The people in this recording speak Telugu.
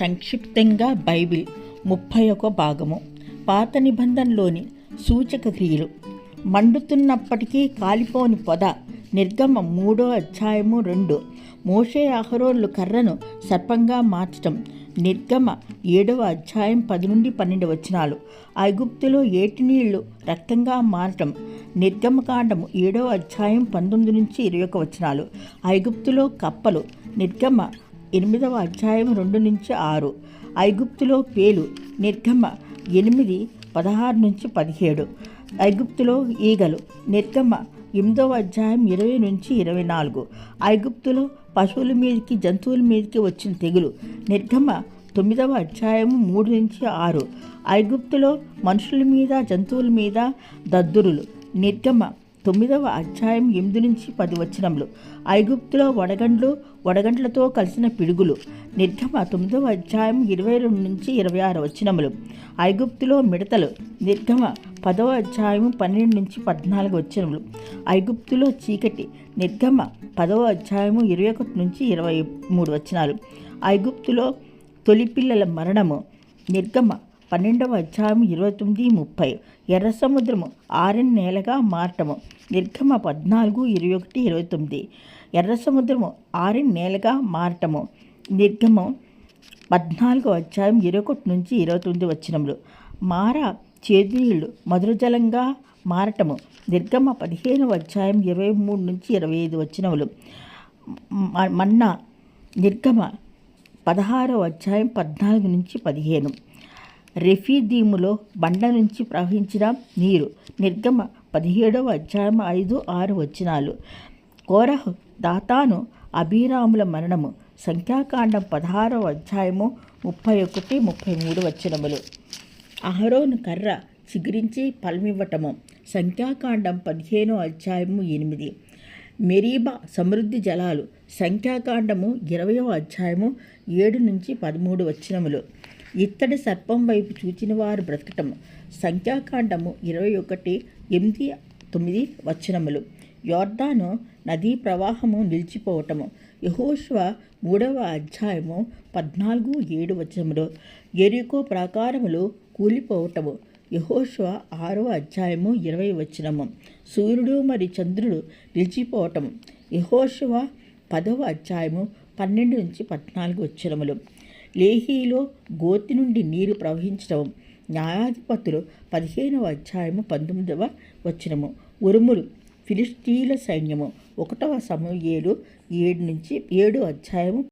సంక్షిప్తంగా బైబిల్ ముప్పై ఒక భాగము. పాత నిబంధనలోని సూచక క్రియలు. మండుతున్నప్పటికీ కాలిపోని పొద. నిర్గమ మూడో అధ్యాయము రెండు. మోషే అహరోన్లు కర్రను సర్పంగా మార్చటం. నిర్గమ ఏడవ అధ్యాయం పది నుండి పన్నెండు వచనాలు. ఐగుప్తులో ఏటి నీళ్ళు రక్తంగా మారటం. నిర్గమకాండము ఏడవ అధ్యాయం పంతొమ్మిది నుంచి ఇరవై ఒక వచనాలు. ఐగుప్తులో కప్పలు. నిర్గమ ఎనిమిదవ అధ్యాయం రెండు నుంచి ఆరు. ఐగుప్తులో పేలు నిర్గమ ఎనిమిది పదహారు నుంచి పదిహేడు. ఐగుప్తులో ఈగలు నిర్గమ ఎనిమిదవ అధ్యాయం ఇరవై నుంచి ఇరవై నాలుగు. ఐగుప్తులో పశువుల మీదకి జంతువుల మీదకి వచ్చిన తెగులు నిర్గమ తొమ్మిదవ అధ్యాయం మూడు నుంచి ఆరు. ఐగుప్తులో మనుషుల మీద జంతువుల మీద దద్దురులు నిర్గమ తొమ్మిదవ అధ్యాయం ఎనిమిది నుంచి పది వచనములు. ఐగుప్తులో వడగండ్లు వడగండ్లతో కలిసిన పిడుగులు. నిర్గమ తొమ్మిదవ అధ్యాయం ఇరవై రెండు నుంచి ఇరవై ఆరు వచనములు. ఐగుప్తులో మిడతలు. నిర్గమ పదవ అధ్యాయం పన్నెండు నుంచి పద్నాలుగు వచనములు. ఐగుప్తులో చీకటి. నిర్గమ పదవ అధ్యాయము ఇరవై ఒకటి నుంచి ఇరవై మూడు వచనాలు. ఐగుప్తులో తొలి పిల్లల మరణము. నిర్గమ పన్నెండవ అధ్యాయం ఇరవై తొమ్మిది ముప్పై. ఎర్ర సముద్రము ఆరెన్ నేలగా మారటము నిర్గమ పద్నాలుగు ఇరవై ఒకటి ఇరవై తొమ్మిది. ఎర్ర సముద్రము ఆరెన్ నేలగా మారటము నిర్గమం పద్నాలుగో అధ్యాయం ఇరవై ఒకటి నుంచి ఇరవై తొమ్మిది వచ్చినములు మార చేదునీళ్ళు మధురజలంగా మధుర జలంగా మారటము. నిర్గమ పదిహేనవ అధ్యాయం ఇరవై మూడు నుంచి ఇరవై ఐదు వచ్చినములు మ- మన్నా నిర్గమ పదహారవ అధ్యాయం పద్నాలుగు నుంచి పదిహేను. రెఫీదీములో బండ నుంచి ప్రవహించిన నీరు నిర్గమ పదిహేడవ అధ్యాయం ఐదు ఆరు వచనాలు. కోరహ్ దాతాను అభిరాముల మరణము సంఖ్యాకాండం పదహారవ అధ్యాయము ముప్పై ఒకటి ముప్పై మూడు వచనములు. అహరోను కర్ర చిగురించి పలమివ్వటము సంఖ్యాకాండం పదిహేనో అధ్యాయము ఎనిమిది. మెరీబా సమృద్ధి జలాలు సంఖ్యాకాండము ఇరవయో అధ్యాయము ఏడు నుంచి పదమూడు వచనములు. ఇత్తడి సర్పం వైపు చూచిన వారు బ్రతకటము. సంఖ్యాకాండము ఇరవై ఒకటి ఎనిమిది తొమ్మిది వచనములు. యోర్దాను నదీ ప్రవాహము నిలిచిపోవటము. యహోష్వ మూడవ అధ్యాయము పద్నాలుగు ఏడు వచనములు. ఎరికో ప్రాకారములు కూలిపోవటము. యహోష్వ ఆరవ అధ్యాయము ఇరవై వచనము. సూర్యుడు మరి చంద్రుడు నిలిచిపోవటము. యహోష్వ పదవ అధ్యాయము పన్నెండు నుంచి పద్నాలుగు వచనములు. లేహీలో గోతి నుండి నీరు ప్రవహించడం. న్యాయాధిపతులు పదిహేనవ అధ్యాయము పంతొమ్మిదవ వచనము. ఉరుములు ఫిలిస్టీల సైన్యము. ఒకటవ సమూహేలు ఏడు నుంచి ఏడు అధ్యాయము